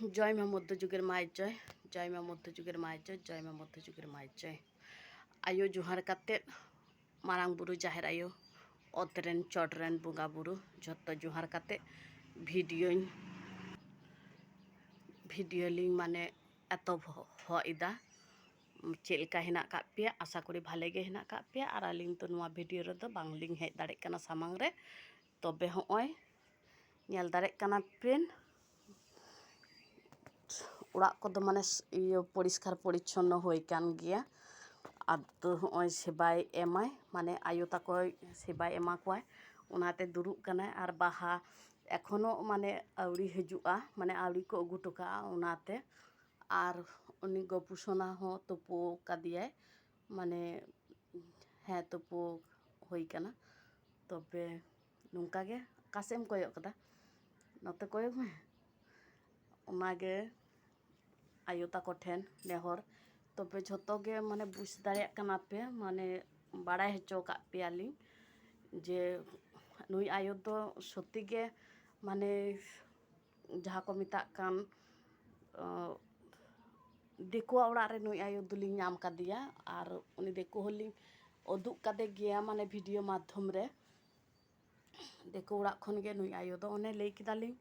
জয় মা মধ্যযুগের মায়ের জয় জয় মা মধ্যযুগের মায়ের জয় জয় মা মধ্যযুগের মায়ের জয়। আয়ো জোহার কাতে মারাং বুড়ু জাহের আয়ো অতরেন চটরেন বুঙ্গা বুড়ু যত জোহার কাতে ভিডিও ভিডিও লিঙ্ক মানে এত হইদা চেলকা হেনা কাপ পে আশা করি ভালে গে হেনা কাপ পে আর আলিং তো নোয়া ভিডিও রে বাং লিং হেজ দাঁড়ে কানা সামাং রে। তবে হয় নেল দাঁড়ে কানা প্রিন্ট ᱚᱲᱟᱜ ᱠᱚᱫᱚ ᱢᱟᱱᱮ ᱤᱭᱟᱹ ᱯᱚᱨᱤᱥᱠᱟᱨ ᱯᱚᱨᱤᱪᱷᱚᱱᱱᱚ ᱦᱩᱭ ᱟᱠᱟᱱ ᱜᱮᱭᱟ ᱟᱫᱚ ᱦᱚᱸᱜᱼᱚᱭ ᱥᱮᱵᱟᱭ ᱮᱢᱟᱭ ᱢᱟᱱᱮ ᱟᱭᱳ ᱛᱟᱠᱚᱭ ᱥᱮᱵᱟᱭ ᱮᱢᱟ ᱠᱚᱣᱟᱭ ᱚᱱᱟᱛᱮ ᱫᱩᱲᱩᱵ ᱠᱟᱱᱟᱭ ᱟᱨ ᱵᱟᱦᱟ ᱮᱠᱷᱚᱱᱚ ᱢᱟᱱᱮ ᱟᱹᱣᱨᱤ ᱦᱤᱡᱩᱜᱼᱟ ᱢᱟᱱᱮ ᱟᱹᱣᱨᱤ ᱠᱚ ᱟᱹᱜᱩ ᱦᱚᱴᱚ ᱠᱟᱜᱼᱟ ᱚᱱᱟᱛᱮ ᱟᱨ ᱩᱱᱤ ᱜᱚᱯᱩ ᱥᱳᱱᱟ ᱦᱚᱸ ᱛᱳᱯᱳ ᱠᱟᱫᱮᱭᱟᱭ ᱢᱟᱱᱮ ᱦᱮᱸ ᱛᱳᱯᱳ ᱦᱩᱭ ᱠᱟᱱᱟ ᱛᱚᱵᱮ ᱱᱚᱝᱠᱟ ᱜᱮ ᱚᱠᱟ ᱥᱮᱫ ᱮᱢ ᱠᱚᱭᱚᱜ ᱠᱟᱫᱟ ᱱᱚᱛᱮ ᱠᱚᱭᱚᱜ ᱢᱮ ᱚᱱᱟᱜᱮ ᱟᱭᱳ ᱛᱟᱠᱚ ᱴᱷᱮᱱ ᱱᱮᱦᱚᱨ ᱛᱚᱵᱮ ᱡᱷᱚᱛᱚ ᱜᱮ ᱢᱟᱱᱮ ᱵᱩᱡᱽ ᱫᱟᱲᱮᱭᱟᱜ ᱠᱟᱱᱟ ᱯᱮ ᱢᱟᱱᱮ ᱵᱟᱲᱟᱭ ᱦᱚᱪᱚ ᱠᱟᱜ ᱯᱮᱭᱟᱞᱤᱧ ᱡᱮ ᱱᱩᱭ ᱟᱭᱳ ᱫᱚ ᱥᱚᱛᱛᱤ ᱜᱮ ᱢᱟᱱᱮ ᱡᱟᱦᱟᱸ ᱠᱚ ᱢᱮᱛᱟᱜ ᱠᱟᱱ ᱫᱤᱠᱩᱣᱟᱜ ᱚᱲᱟᱜ ᱨᱮ ᱱᱩᱭ ᱟᱭᱳ ᱫᱚᱞᱤᱧ ᱧᱟᱢ ᱠᱟᱫᱮᱭᱟ ᱟᱨ ᱩᱱᱤ ᱫᱤᱠᱩ ᱦᱚᱸᱞᱤᱧ ᱩᱫᱩᱜ ᱠᱟᱫᱮ ᱜᱮᱭᱟ ᱢᱟᱱᱮ ᱵᱷᱤᱰᱤᱭᱳ ᱢᱟᱫᱽᱫᱷᱚᱢ ᱨᱮ ᱫᱤᱠᱩ ᱚᱲᱟᱜ ᱠᱷᱚᱱ ᱜᱮ ᱱᱩᱭ ᱟᱭᱳ ᱫᱚ ᱚᱱᱮ ᱞᱟᱹᱭ ᱠᱮᱫᱟᱞᱤᱧ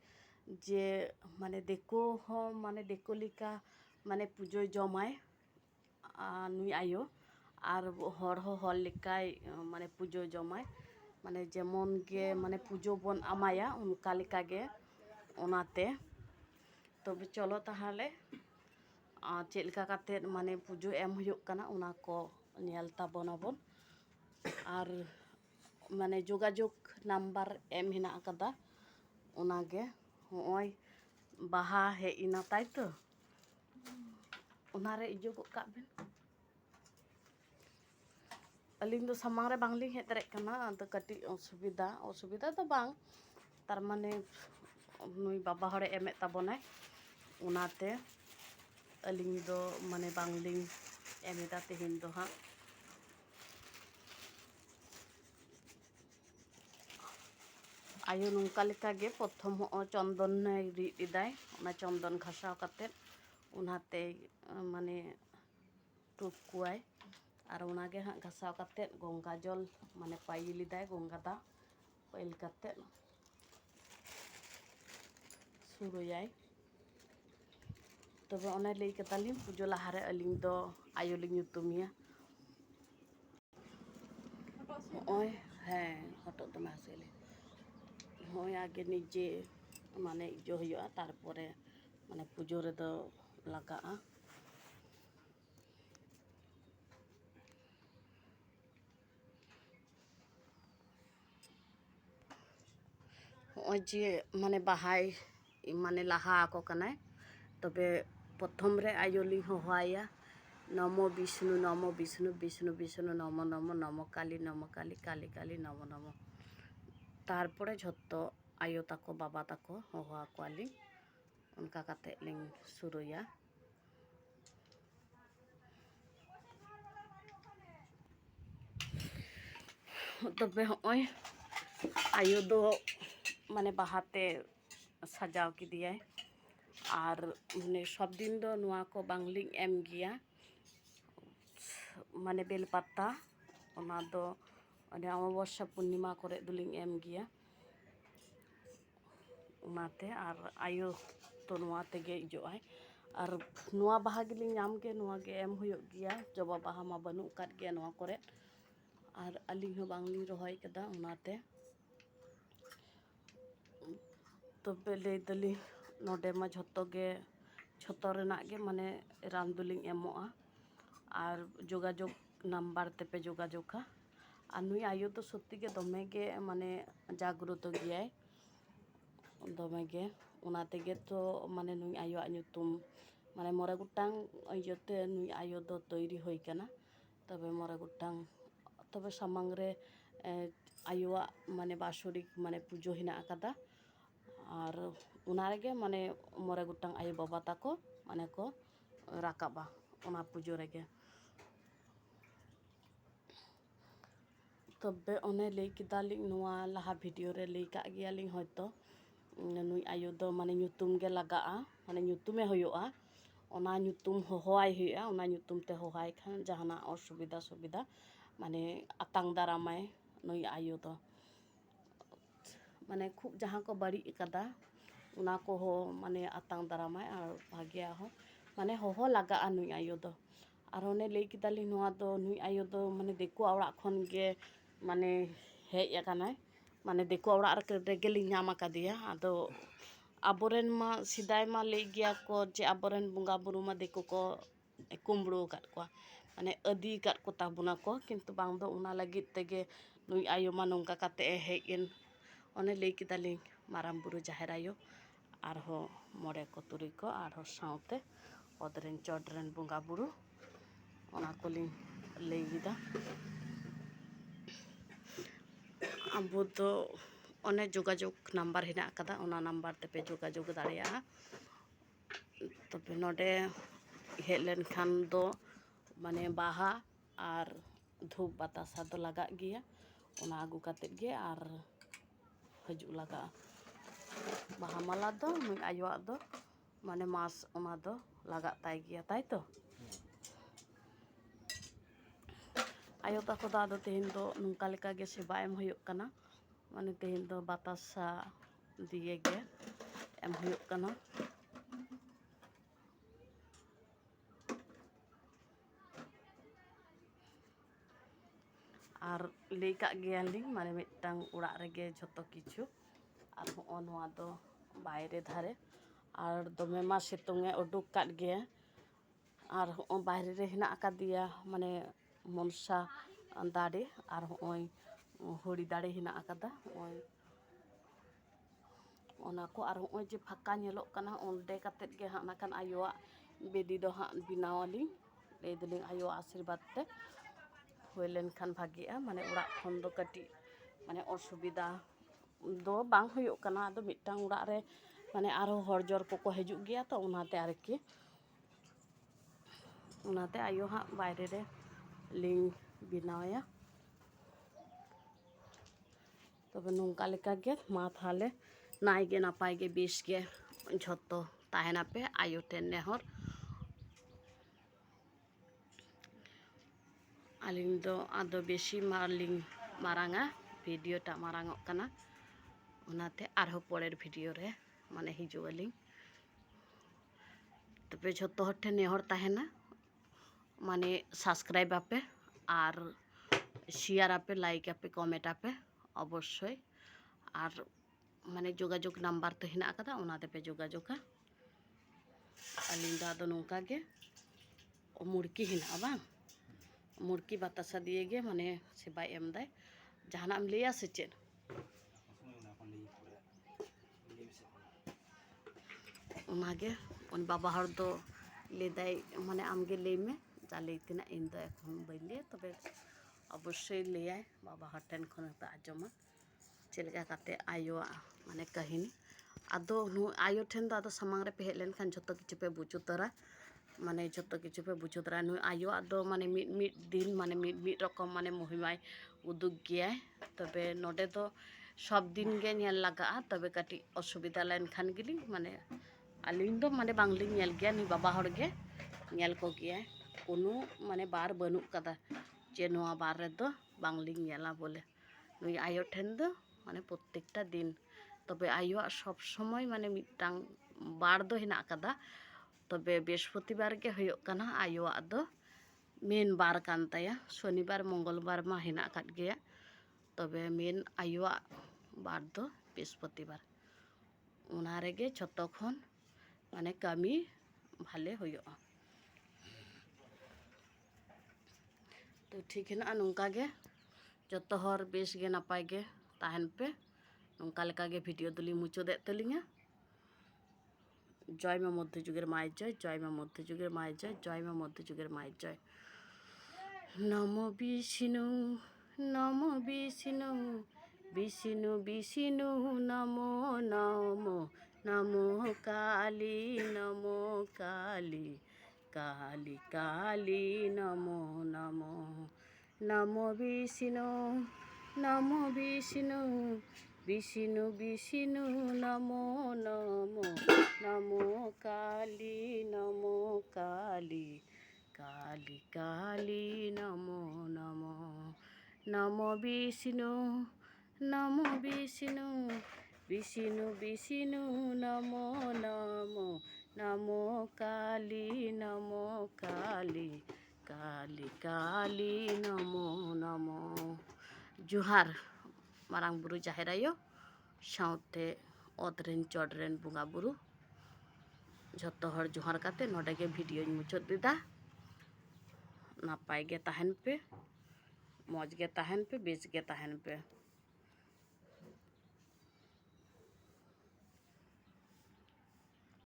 ᱡᱮ ᱢᱟᱱᱮ ᱫᱤᱠᱩ ᱦᱚᱸ ᱢᱟᱱᱮ ᱫᱤᱠᱩ ᱞᱮᱠᱟ মানে পুজোয় জমায় নুই আয়ো আর হর হর লেখায় মানে পুজো জমায় মানে যেমন গে মানে পুজো বন আমায়া অনকা লেখাগে ওনাতে তবে চলো তাহলে ᱪᱮᱫ ᱞᱮᱠᱟ ᱠᱟᱛᱮᱫ ᱢᱟᱱᱮ ᱯᱩᱡᱟᱹ ᱮᱢ ᱦᱩᱭᱩᱜ ᱠᱟᱱᱟ ᱚᱱᱟ ᱠᱚ ᱧᱮᱞ ᱛᱟᱵᱚᱱᱟᱵᱚᱱ ᱟᱨ ᱢᱟᱱᱮ ᱡᱳᱜᱟᱡᱳᱜᱽ ᱱᱟᱢᱵᱟᱨ ᱮᱢ ᱦᱮᱱᱟᱜ ᱟᱠᱟᱫᱟ ᱚᱱᱟᱜᱮ ᱦᱚᱸᱜᱼᱚᱭ ᱵᱟᱦᱟ ᱦᱮᱡ ᱮᱱᱟ ᱛᱟᱭ ᱛᱚ ᱚᱱᱟᱨᱮ ᱤᱭᱟᱹ ᱜᱚᱫ ᱠᱟᱜ ᱵᱮᱱ ᱟᱹᱞᱤᱧ ᱫᱚ ᱥᱟᱢᱟᱝ ᱨᱮ ᱵᱟᱝᱞᱤᱧ ᱦᱮᱡ ᱫᱟᱲᱮᱭᱟᱜ ᱠᱟᱱᱟ ᱟᱫᱚ ᱠᱟᱹᱴᱤᱡ ᱚᱥᱩᱵᱤᱫᱟ ᱚᱥᱩᱵᱤᱫᱟ ᱫᱚ ᱵᱟᱝ ᱛᱟᱨ ᱢᱟᱱᱮ ᱱᱩᱭ ᱵᱟᱵᱟ ᱦᱚᱲᱮ ᱮᱢᱮᱫ ᱛᱟᱵᱚᱱᱟᱭ ᱚᱱᱟᱛᱮ ᱟᱹᱞᱤᱧ ᱫᱚ ᱢᱟᱱᱮ ᱵᱟᱝᱞᱤᱧ ᱮᱢᱮᱫᱟ ᱛᱮᱦᱮᱧ ᱫᱚ ᱦᱟᱸᱜ ᱟᱭᱳ ᱱᱚᱝᱠᱟ ᱞᱮᱠᱟᱜᱮ ᱯᱨᱚᱛᱷᱚᱢ ᱦᱚᱸ ᱪᱚᱱᱫᱚᱱᱮ ᱨᱤᱫ ᱮᱫᱟᱭ ᱚᱱᱟ ᱪᱚᱱᱫᱚᱱ ᱜᱷᱟᱥᱟᱣ ᱠᱟᱛᱮᱫ ᱚᱱᱟᱛᱮ ᱢᱟᱱᱮ ᱴᱩᱯ ᱠᱚᱣᱟᱭ ᱟᱨ ᱚᱱᱟᱜᱮ ᱦᱟᱸᱜ ᱜᱷᱟᱥᱟᱣ ᱠᱟᱛᱮᱫ ᱜᱚᱝᱜᱟ ᱡᱚᱞ ᱢᱟᱱᱮ ᱯᱟᱹᱭᱤᱞ ᱮᱫᱟᱭ ᱜᱚᱝᱜᱟ ᱫᱟᱜ ᱯᱟᱹᱭᱤᱞ ᱠᱟᱛᱮᱫ ᱥᱩᱨᱩᱭᱟᱭ ᱛᱚᱵᱮ ᱚᱱᱮ ᱞᱟᱹᱭ ᱠᱮᱫᱟᱞᱤᱧ ᱯᱩᱡᱳ ᱞᱟᱦᱟᱨᱮ ᱟᱹᱞᱤᱧ ᱫᱚ ᱟᱭᱳ ᱞᱤᱧ ᱧᱩᱛᱩᱢᱮᱭᱟ ᱦᱚᱸᱜᱼᱚᱭ ᱦᱮᱸ ᱦᱚᱴᱚᱜ ᱫᱚᱢᱮ ᱦᱟᱹᱥᱩᱭᱮᱫ ᱞᱤᱧᱟ ᱦᱚᱸᱜᱼᱚᱭ ᱟᱜᱮ ᱱᱤᱡᱮ ᱢᱟᱱᱮ ᱤᱭᱟᱹ ᱦᱩᱭᱩᱜᱼᱟ ᱛᱟᱨᱯᱚᱨᱮ ᱢᱟᱱᱮ ᱯᱩᱡᱳ ᱨᱮᱫᱚ laga'a ᱱᱚᱜᱼᱚᱭ ᱡᱮ ᱢᱟᱱᱮ ᱵᱟᱦᱟᱭ ᱢᱟᱱᱮ ᱞᱟᱦᱟ ᱟᱠᱚ ᱠᱟᱱᱟᱭ ᱛᱚᱵᱮ ᱯᱨᱚᱛᱷᱚᱢ ᱨᱮ ᱟᱭᱳᱞᱤᱧ ᱦᱚᱦᱚᱣᱟᱭᱟ নমো বিষ্ণু নমো বিষ্ণু বিষ্ণু বিষ্ণু নমো নমো নমো কালী নমো কালী কালী কালী নমো নমো তারপরে যত আয়ো তাকো বাবা তাকো হওয়া কোয়ালি ᱚᱱᱠᱟ ᱠᱟᱛᱮᱫ ᱞᱤᱧ ᱥᱩᱨᱩᱭᱟ ᱛᱚᱵᱮ ᱦᱚᱸᱜᱼᱚᱭ ᱟᱭᱳ ᱫᱚ ᱢᱟᱱᱮ ᱵᱟᱦᱟᱛᱮ ᱥᱟᱡᱟᱣ ᱠᱮᱫᱮᱭᱟᱭ ᱟᱨ ᱢᱟᱱᱮ ᱥᱚᱵ ᱫᱤᱱ ᱫᱚ ᱱᱚᱣᱟ ᱠᱚ ᱵᱟᱝᱞᱤᱧ ᱮᱢ ᱜᱮᱭᱟ ᱢᱟᱱᱮ ᱵᱮᱞᱯᱟᱛᱟ ᱚᱱᱟ ᱫᱚ ᱚᱱᱮ অমাবস্যা পূর্ণিমা ᱠᱚᱨᱮ ᱫᱚᱞᱤᱧ ᱮᱢ ᱜᱮᱭᱟ ᱚᱱᱟᱛᱮ ᱟᱨ ᱟᱭᱳ ᱛᱚ ᱱᱚᱣᱟ ᱛᱮᱜᱮ ᱤᱡᱚᱜᱼᱟᱭ ᱟᱨ ᱱᱚᱣᱟ ᱵᱟᱦᱟ ᱜᱮᱞᱤᱧ ᱧᱟᱢ ᱜᱮ ᱱᱚᱣᱟᱜᱮ ᱮᱢ ᱦᱩᱭᱩᱜ ᱜᱮᱭᱟ ᱡᱚᱵᱟ ᱵᱟᱦᱟ ᱢᱟ ᱵᱟᱹᱱᱩᱜ ᱟᱠᱟᱫ ᱜᱮᱭᱟ ᱱᱚᱣᱟ ᱠᱚᱨᱮᱫ ᱟᱨ ᱟᱹᱞᱤᱧ ᱦᱚᱸ ᱵᱟᱝᱞᱤᱧ ᱨᱚᱦᱚᱭ ᱟᱠᱟᱫᱟ ᱚᱱᱟᱛᱮ ᱛᱚᱵᱮ ᱞᱟᱹᱭ ᱫᱟᱞᱤᱧ ᱱᱚᱰᱮ ᱢᱟ ᱡᱷᱚᱛᱚ ᱜᱮ ᱡᱷᱚᱛᱚ ᱨᱮᱱᱟᱜ ᱜᱮ ᱢᱟᱱᱮ ᱨᱟᱱ ᱫᱚᱞᱤᱧ ᱮᱢᱚᱜᱼᱟ ᱟᱨ ᱡᱳᱜᱟᱡᱳᱜᱽ ᱱᱟᱢᱵᱟᱨ ᱛᱮᱯᱮ ᱡᱳᱜᱟᱡᱳᱜᱟ ᱟᱨ ᱱᱩᱭ ᱟᱭᱳ ᱫᱚ ᱥᱚᱛᱛᱤ ᱜᱮ ᱫᱚᱢᱮ ᱜᱮ ᱢᱟᱱᱮ ᱡᱟᱜᱽᱨᱚᱛᱚ ᱜᱮᱭᱟᱭ ᱫᱚᱢᱮ ᱜᱮ ᱚᱱᱟ ᱛᱮᱜᱮ ᱛᱚ ᱢᱟᱱᱮ ᱱᱩᱭ ᱟᱭᱳᱣᱟᱜ ᱧᱩᱛᱩᱢ ᱢᱟᱱᱮ ᱢᱚᱬᱮ ᱜᱚᱴᱟᱝ ᱤᱭᱟᱹᱛᱮ ᱱᱩᱭ ᱟᱭᱳ ᱫᱚ ᱛᱳᱭᱨᱤ ᱦᱩᱭ ᱠᱟᱱᱟ ᱛᱚᱵᱮ ᱢᱚᱬᱮ ᱜᱚᱴᱟᱝ ᱛᱚᱵᱮ ᱥᱟᱢᱟᱝ ᱨᱮ ᱟᱭᱳᱣᱟᱜ ᱢᱟᱱᱮ ᱵᱟᱥᱚᱨᱤᱠ ᱢᱟᱱᱮ ᱯᱩᱡᱳ ᱦᱮᱱᱟᱜ ᱟᱠᱟᱫᱟ ᱟᱨ ᱚᱱᱟ ᱨᱮᱜᱮ ᱢᱟᱱᱮ ᱢᱚᱬᱮ ᱜᱚᱴᱟᱝ ᱟᱭᱳ ᱵᱟᱵᱟ ᱛᱟᱠᱚ ᱢᱟᱱᱮ ᱠᱚ ᱨᱟᱠᱟᱵᱟ ᱚᱱᱟ ᱯᱩᱡᱳ ᱨᱮᱜᱮ ᱛᱚᱵᱮ ᱚᱱᱮ ᱞᱟᱹᱭ ᱠᱮᱫᱟᱞᱤᱧ ᱱᱚᱣᱟ ᱞᱟᱦᱟ ᱵᱷᱤᱰᱤᱭᱳ ᱨᱮ ᱞᱟᱹᱭ ᱠᱟᱜ ᱜᱮᱭᱟᱞᱤᱧ ᱦᱚᱭᱛᱚ ᱱᱩᱭ ᱟᱭᱳ ᱫᱚ ᱢᱟᱱᱮ ᱧᱩᱛᱩᱢ ᱜᱮ ᱞᱟᱜᱟᱜᱼᱟ ᱢᱟᱱᱮ ᱧᱩᱛᱩᱢᱮ ᱦᱩᱭᱩᱜᱼᱟ ᱚᱱᱟ ᱧᱩᱛᱩᱢ ᱦᱚᱦᱚᱣᱟᱭ ᱦᱩᱭᱩᱜᱼᱟ ᱚᱱᱟ ᱧᱩᱛᱩᱢ te ᱦᱚᱦᱚᱣᱟᱭ ᱠᱷᱟᱱ ᱡᱟᱦᱟᱱᱟᱜ ᱚᱥᱩᱵᱤᱫᱟ ᱥᱩᱵᱤᱫᱟ ᱢᱟᱱᱮ ᱟᱛᱟᱝ ᱫᱟᱨᱟᱢᱟᱭ ᱱᱩᱭ ᱟᱭᱳ ᱫᱚ ᱢᱟᱱᱮ ᱠᱷᱩᱵ ᱡᱟᱦᱟᱸ ᱠᱚ ᱵᱟᱹᱲᱤᱡ ᱟᱠᱟᱫᱟ ᱚᱱᱟ ᱠᱚᱦᱚᱸ ᱢᱟᱱᱮ ᱟᱛᱟᱝ ᱫᱟᱨᱟᱢᱟᱭ ᱟᱨ ᱵᱷᱟᱜᱮᱭᱟᱜ ᱦᱚᱸ ᱢᱟᱱᱮ ᱦᱚᱦᱚ ᱞᱟᱜᱟᱜᱼᱟ ᱱᱩᱭ ᱟᱭᱳ ᱫᱚ ᱟᱨ ᱚᱱᱮ ᱞᱟᱹᱭ ᱠᱮᱫᱟᱞᱤᱧ ᱱᱚᱣᱟ ᱫᱚ ᱱᱩᱭ ᱟᱭᱳ ᱫᱚ ᱢᱟᱱᱮ ᱫᱤᱠᱩᱣᱟᱜ ᱚᱲᱟᱜ ᱠᱷᱚᱱ ᱜᱮ ᱢᱟᱱᱮ ᱦᱮᱡ akanay ᱢᱟᱱᱮ ᱫᱤᱠᱩᱣᱟᱜ ᱚᱲᱟᱜ ᱨᱮᱜᱮᱞᱤᱧ ᱧᱟᱢ ᱟᱠᱟᱫᱮᱭᱟ ᱟᱫᱚ ᱟᱵᱚᱨᱮᱱ ᱢᱟ ᱥᱮᱫᱟᱭ ᱢᱟ ᱞᱟᱹᱭ ᱜᱮᱭᱟ ᱠᱚ ᱡᱮ ᱟᱵᱚᱨᱮᱱ ᱵᱚᱸᱜᱟ ᱵᱩᱨᱩ ᱢᱟ ᱫᱤᱠᱩ ᱠᱚ ᱠᱩᱢᱵᱲᱩ ᱟᱠᱟᱫ ᱠᱚᱣᱟ ᱢᱟᱱᱮ ᱟᱹᱫᱤ ᱟᱠᱟᱫ ᱠᱚ ᱛᱟᱵᱚᱱᱟ ko ᱠᱤᱱᱛᱩ ᱵᱟᱝ ᱫᱚ ᱚᱱᱟ ᱞᱟᱹᱜᱤᱫ ᱛᱮᱜᱮ ᱱᱩᱭ ᱟᱭᱳ ᱢᱟ ᱱᱚᱝᱠᱟ ᱠᱟᱛᱮ ᱮ ᱦᱮᱡ ᱮᱱ ᱚᱱᱮ ᱞᱟᱹᱭ ᱠᱮᱫᱟᱞᱤᱧ ᱢᱟᱨᱟᱝ ᱵᱩᱨᱩ ᱡᱟᱦᱮᱨ ᱟᱭᱳ ᱟᱨᱦᱚᱸ ᱢᱚᱬᱮ ᱠᱚ ᱛᱩᱨᱩᱭ ᱠᱚ ᱟᱨᱦᱚᱸ ᱥᱟᱶᱛᱮ ᱚᱛ ᱨᱮᱱ ᱪᱚᱴ ᱨᱮᱱ ᱵᱚᱸᱜᱟ ᱵᱩᱨᱩ ᱚᱱᱟ ᱠᱚᱞᱤᱧ ᱞᱟᱹᱭ ᱠᱮᱫᱟ ᱟᱵᱚ ᱫᱚ ᱚᱱᱮ ᱡᱳᱜᱟᱡᱳᱜᱽ ᱱᱟᱢᱵᱟᱨ ᱦᱮᱱᱟᱜ ᱟᱠᱟᱫᱟ ᱚᱱᱟ ᱱᱟᱢᱵᱟᱨ ᱛᱮᱯᱮ ᱡᱳᱜᱟᱡᱳᱜᱽ ᱫᱟᱲᱮᱭᱟᱜᱼᱟ ᱛᱚᱵᱮ ᱱᱚᱰᱮ ᱦᱮᱡ ᱞᱮᱱᱠᱷᱟᱱ ᱫᱚ ᱢᱟᱱᱮ ᱵᱟᱦᱟ ᱟᱨ ᱫᱷᱩᱯ ᱵᱟᱛᱟᱥᱟ ᱫᱚ ᱞᱟᱜᱟᱜ ᱜᱮᱭᱟ ᱚᱱᱟ ᱟᱹᱜᱩ ᱠᱟᱛᱮᱫ ᱜᱮ ᱟᱨ ᱦᱤᱡᱩᱜ ᱞᱟᱜᱟᱜᱼᱟ ᱵᱟᱦᱟ ᱢᱟᱞᱟ ᱫᱚ ᱱᱩᱭ ᱟᱭᱳᱣᱟᱜ ᱫᱚ ᱢᱟᱱᱮ ᱢᱟᱥ ᱚᱱᱟ ᱫᱚ ᱞᱟᱜᱟᱜ ᱛᱟᱭ ᱜᱮᱭᱟ ᱛᱟᱭ ᱛᱚ ᱟᱭᱳ ᱛᱟᱠᱚ ᱫᱚ ᱟᱫᱚ ᱛᱮᱦᱮᱧ ᱫᱚ ᱱᱚᱝᱠᱟ ᱞᱮᱠᱟ ᱜᱮ ᱥᱮᱵᱟ ᱮᱢ ᱦᱩᱭᱩᱜ ᱠᱟᱱᱟ ᱢᱟᱱᱮ ᱛᱮᱦᱮᱧ ᱫᱚ ᱵᱟᱛᱟᱥᱟ ᱫᱤᱭᱮ ᱜᱮ ᱮᱢ ᱦᱩᱭᱩᱜ ᱠᱟᱱᱟ ᱟᱨ ᱞᱟᱹᱭ ᱠᱟᱜ ᱜᱮᱭᱟᱞᱤᱧ ᱢᱟᱱᱮ ᱢᱤᱫᱴᱟᱝ ᱚᱲᱟᱜ ᱨᱮᱜᱮ ᱡᱷᱚᱛᱚ ᱠᱤᱪᱷᱩ ᱟᱨ ᱦᱚᱸᱜᱼᱚ ᱱᱚᱣᱟ ᱫᱚ ᱵᱟᱭᱨᱮ ᱫᱷᱟᱨᱮ ᱟᱨ ᱫᱚᱢᱮ ᱢᱟ ᱥᱤᱛᱩᱝ ᱮ ᱩᱰᱩᱠ ᱠᱟᱫ ᱜᱮᱭᱟ ᱟᱨ ᱦᱚᱸᱜᱼᱚ ᱵᱟᱭᱨᱮ ᱨᱮ ᱦᱮᱱᱟᱜ ᱟᱠᱟᱫᱮᱭᱟ ᱢᱟᱱᱮ ᱢᱚᱱᱥᱟ ᱫᱟᱨᱮ ᱟᱨ ᱦᱚᱸᱜᱼᱚᱭ ᱦᱚᱲᱤ ᱫᱟᱨᱮ ᱦᱮᱱᱟᱜ ᱟᱠᱟᱫᱟ ᱦᱚᱸᱜᱼᱚᱭ ᱚᱱᱟ ᱠᱚ ᱟᱨ ᱦᱚᱸᱜᱼᱚᱭ ᱡᱮ ᱯᱷᱟᱸᱠᱟ ᱧᱮᱞᱚᱜ ᱠᱟᱱᱟ ᱚᱸᱰᱮ ᱠᱟᱛᱮᱫ ᱜᱮ ᱦᱟᱸᱜ ᱱᱟᱠᱷᱟᱱ ᱟᱭᱳᱣᱟᱜ ᱵᱮᱫᱤ ᱫᱚ ᱦᱟᱸᱜ ᱵᱮᱱᱟᱣ ᱟᱹᱞᱤᱧ ᱞᱟᱹᱭ ᱫᱟᱞᱤᱧ ᱟᱭᱳᱣᱟᱜ ᱟᱥᱤᱨᱵᱟᱫᱽ ᱛᱮ ᱦᱩᱭ ᱞᱮᱱᱠᱷᱟᱱ ᱵᱷᱟᱜᱤᱜᱼᱟ ᱢᱟᱱᱮ ᱚᱲᱟᱜ ᱠᱷᱚᱱ ᱫᱚ ᱠᱟᱹᱴᱤᱡ ᱢᱟᱱᱮ ᱚᱥᱩᱵᱤᱫᱟ ᱫᱚ ᱵᱟᱝ ᱦᱩᱭᱩᱜ ᱠᱟᱱᱟ ᱟᱫᱚ ᱢᱤᱫᱴᱟᱝ ᱚᱲᱟᱜ ᱨᱮ ᱢᱟᱱᱮ ᱟᱨᱦᱚᱸ ᱦᱚᱲ ᱡᱚᱲ ᱠᱚᱠᱚ ᱦᱤᱡᱩᱜ ᱜᱮᱭᱟ ᱛᱚ ᱚᱱᱟᱛᱮ ᱟᱨᱠᱤ ᱚᱱᱟᱛᱮ ᱟᱭᱳ ᱦᱟᱸᱜ ᱵᱟᱭᱨᱮ ᱨᱮ ᱞᱤᱧ ᱵᱮᱱᱟᱣᱮᱭᱟ ᱛᱚᱵᱮ ᱱᱚᱝᱠᱟ ᱞᱮᱠᱟᱜᱮ ᱢᱟ ᱛᱟᱦᱚᱞᱮ ᱱᱟᱭᱜᱮ ᱱᱟᱯᱟᱭ ᱜᱮ ᱵᱮᱥ ᱜᱮ ᱡᱷᱚᱛᱚ ᱛᱟᱦᱮᱱᱟᱯᱮ ᱟᱭᱳ ᱴᱷᱮᱱ ᱱᱮᱦᱚᱨ ᱟᱹᱞᱤᱧ ᱫᱚ ᱟᱫᱚ ᱵᱮᱥᱤ ᱢᱟᱞᱤᱧ ᱢᱟᱨᱟᱝᱟ ᱵᱷᱤᱰᱤᱭᱳᱴᱟᱜ ᱢᱟᱨᱟᱝᱚᱜ ᱠᱟᱱᱟ ᱚᱱᱟᱛᱮ ᱟᱨᱦᱚᱸ ᱯᱚᱨᱮᱨ ᱵᱷᱤᱰᱤᱭᱳ ᱨᱮ ᱢᱟᱱᱮ ᱦᱤᱡᱩᱜ ᱟᱹᱞᱤᱧ ᱛᱚᱵᱮ ᱡᱷᱚᱛᱚ ᱦᱚᱲ ᱴᱷᱮᱱ ᱱᱮᱦᱚᱨ ᱛᱟᱦᱮᱱᱟ মানে সাবস্ক্রাইব আপে আর শেয়ার আপে লাইক আপে কমেন্ট আপে অবশ্যই। আর মানে যোগাযোগ নাম্বার তো হেনা ওনাতে পে যোগাযোগ আলিন দাদা নৌকা গে ও মুরকি হেনা বা মুরকি বাতাসা দিয়ে গে মানে সে বাই এম দেয়। জাহানা আমি লিয়ে আসে চেন ওনাগে বাবা হর দো লেদাই মানে আমগে লেই মে। ᱡᱟᱞᱮ ᱛᱤᱱᱟᱹᱜ ᱤᱧ ᱫᱚ ᱮᱠᱷᱚᱱ ᱵᱟᱹᱧ ᱞᱟᱹᱭᱟ ᱛᱚᱵᱮ ᱚᱵᱚᱥᱥᱳᱭ ᱞᱟᱹᱭᱟᱭ ᱵᱟᱵᱟ ᱦᱚᱲ ᱴᱷᱮᱱ ᱠᱷᱚᱱ ᱦᱚᱸᱯᱮ ᱟᱸᱡᱚᱢᱟ ᱪᱮᱫ ᱞᱮᱠᱟ ᱠᱟᱛᱮᱫ ᱟᱭᱳᱣᱟᱜ ᱢᱟᱱᱮ ᱠᱟᱹᱦᱤᱱᱤ ᱟᱫᱚ ᱟᱭᱳ ᱴᱷᱮᱱ ᱫᱚ ᱟᱫᱚ ᱥᱟᱢᱟᱝ ᱨᱮᱯᱮ ᱦᱮᱡ ᱞᱮᱱᱠᱷᱟᱱ ᱡᱷᱚᱛᱚ ᱠᱤᱪᱷᱩ ᱯᱮ ᱵᱩᱡᱽ ᱩᱛᱟᱹᱨᱟ ᱢᱟᱱᱮ ᱡᱷᱚᱛᱚ ᱠᱤᱪᱷᱩ ᱯᱮ ᱵᱩᱡᱽ ᱩᱛᱟᱹᱨᱟ ᱱᱩᱭ ᱟᱭᱳᱣᱟᱜ ᱫᱚ ᱢᱟᱱᱮ ᱢᱤᱫ ᱢᱤᱫ ᱫᱤᱱ ᱢᱟᱱᱮ ᱢᱤᱫ ᱢᱤᱫ ᱨᱚᱠᱚᱢ ᱢᱟᱱᱮ ᱢᱚᱦᱤᱢᱟᱭ ᱩᱫᱩᱜ ᱜᱮᱭᱟᱭ ᱛᱚᱵᱮ ᱱᱚᱰᱮ ᱫᱚ ᱥᱚᱵ ᱫᱤᱱ ᱜᱮ ᱧᱮᱞ ᱞᱟᱜᱟᱜᱼᱟ ᱛᱚᱵᱮ ᱠᱟᱹᱴᱤᱡ ᱚᱥᱩᱵᱤᱫᱟ ᱞᱮᱱᱠᱷᱟᱱ ᱜᱮᱞᱤᱧ ᱢᱟᱱᱮ ᱟᱹᱞᱤᱧ ᱫᱚ ᱢᱟᱱᱮ ᱵᱟᱝᱞᱤᱧ ᱧᱮᱞ ᱜᱮᱭᱟ ᱱᱩᱭ ᱵᱟᱵᱟ ᱦᱚᱲᱜᱮ ᱧᱮᱞ ᱠᱚᱜᱮᱭᱟᱭ ᱠᱳᱱᱳ ᱢᱟᱱᱮ ᱵᱟᱨ ᱵᱟᱹᱱᱩᱜ ᱠᱟᱫᱟ ᱡᱮ ᱱᱚᱣᱟ ᱵᱟᱨ ᱨᱮᱫᱚ ᱵᱟᱝᱞᱤᱧ ᱧᱮᱞᱟ ᱵᱚᱞᱮ ᱱᱩᱭ ᱟᱭᱳ ᱴᱷᱮᱱ ᱫᱚ ᱢᱟᱱᱮ ᱯᱨᱚᱛᱮᱠᱴᱟ ᱫᱤᱱ ᱛᱚᱵᱮ ᱟᱭᱳᱣᱟᱜ ᱥᱚᱵ ᱥᱚᱢᱚᱭ ᱢᱟᱱᱮ ᱢᱤᱫᱴᱟᱝ ᱵᱟᱨ ᱫᱚ ᱦᱮᱱᱟᱜ ᱠᱟᱫᱟ ᱛᱚᱵᱮ ᱵᱨᱤᱦᱚᱥᱯᱚᱛᱤᱵᱟᱨ ᱜᱮ ᱦᱩᱭᱩᱜ ᱠᱟᱱᱟ ᱟᱭᱳᱣᱟᱜ ᱫᱚ ᱢᱮᱱ ᱵᱟᱨ ᱠᱟᱱ ᱛᱟᱭᱟ ᱥᱚᱱᱤᱵᱟᱨ ᱢᱚᱝᱜᱚᱞᱵᱟᱨ ᱢᱟ ᱦᱮᱱᱟᱜ ᱠᱟᱫ ᱜᱮᱭᱟ ᱛᱚᱵᱮ ᱢᱮᱱ ᱟᱭᱳᱣᱟᱜ ᱵᱟᱨ ᱫᱚ ᱵᱨᱤᱦᱚᱥᱯᱚᱛᱤᱵᱟᱨ ᱚᱱᱟ ᱨᱮᱜᱮ ᱡᱷᱚᱛᱚ ᱠᱷᱚᱱ ᱢᱟᱱᱮ ᱠᱟᱹᱢᱤ ᱵᱷᱟᱞᱮ ᱦᱩᱭᱩᱜᱼᱟ ᱛᱚ ᱴᱷᱤᱠ ᱦᱮᱱᱟᱜᱼᱟ ᱱᱚᱝᱠᱟ ᱜᱮ ᱡᱚᱛᱚ ᱦᱚᱲ ᱵᱮᱥ ᱜᱮ ᱱᱟᱯᱟᱭ ᱜᱮ ᱛᱟᱦᱮᱱ ᱯᱮ ᱱᱚᱝᱠᱟ ᱞᱮᱠᱟᱜᱮ ᱵᱷᱤᱰᱤᱭᱳ ᱫᱚᱞᱤᱧ ᱢᱩᱪᱟᱹᱫᱮᱫ ᱛᱟᱹᱞᱤᱧᱟ জয় মা মধ্যযুগের মায়ের জয় জয় মা মধ্যযুগের মায়ের জয় জয় মা মধ্যযুগের মায়ের জয় নম বিষ্ণু নম বিষ্ণু বিষ্ণু বিষ্ণু নম নম নম কালী নম কালী কালী কালী নমো নমো। নমো বিষ্ণু নমো বিষ্ণু বিষ্ণু বিষ্ণু, নমো নমো। নমো কালী নমো কালী কালী কালী, নমো নমো। নমো বিষ্ণু নমো বিষ্ণু বিষ্ণু বিষ্ণু, নমো নমো। নমো কালী নমো কালী কালী কালী নমো নমো জোহার ᱢᱟᱨᱟᱝ ᱵᱩᱨᱩ ᱡᱟᱦᱮᱨ ᱟᱭᱳ ᱥᱟᱶᱛᱮ ᱚᱛ ᱨᱮᱱ ᱪᱚᱴ ᱨᱮᱱ ᱵᱚᱸᱜᱟ ᱵᱩᱨᱩ ᱡᱷᱚᱛᱚ ᱦᱚᱲ ᱡᱚᱦᱟᱨ ᱠᱟᱛᱮ ᱱᱚᱰᱮ ᱜᱮ ᱵᱷᱤᱰᱤᱭᱳᱧ ᱢᱩᱪᱟᱹᱫ ᱮᱫᱟ ᱱᱟᱯᱟᱭ ᱜᱮ ᱛᱟᱦᱮᱱ ᱯᱮ ᱢᱚᱡᱽ ᱜᱮ ᱛᱟᱦᱮᱱ ᱯᱮ ᱵᱮᱥ ᱜᱮ ᱛᱟᱦᱮᱱ ᱯᱮ